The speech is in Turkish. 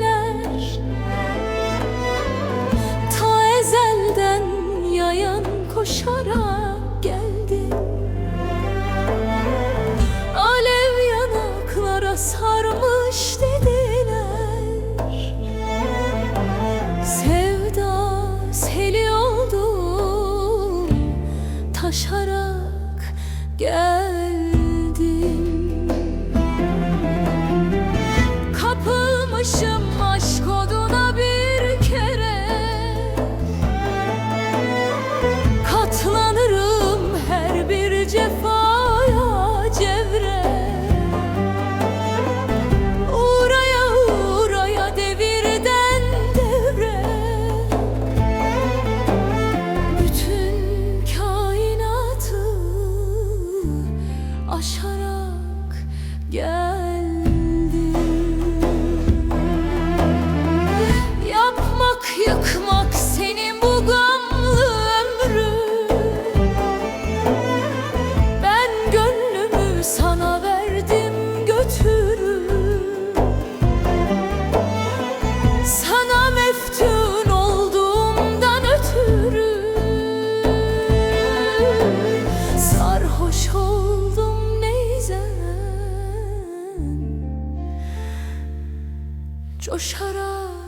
neler Ta ezelden yayan koşarak geldi Alev yanaklara sarmış dediler. Sevda seli oldu taşarak aşarak geldim Sara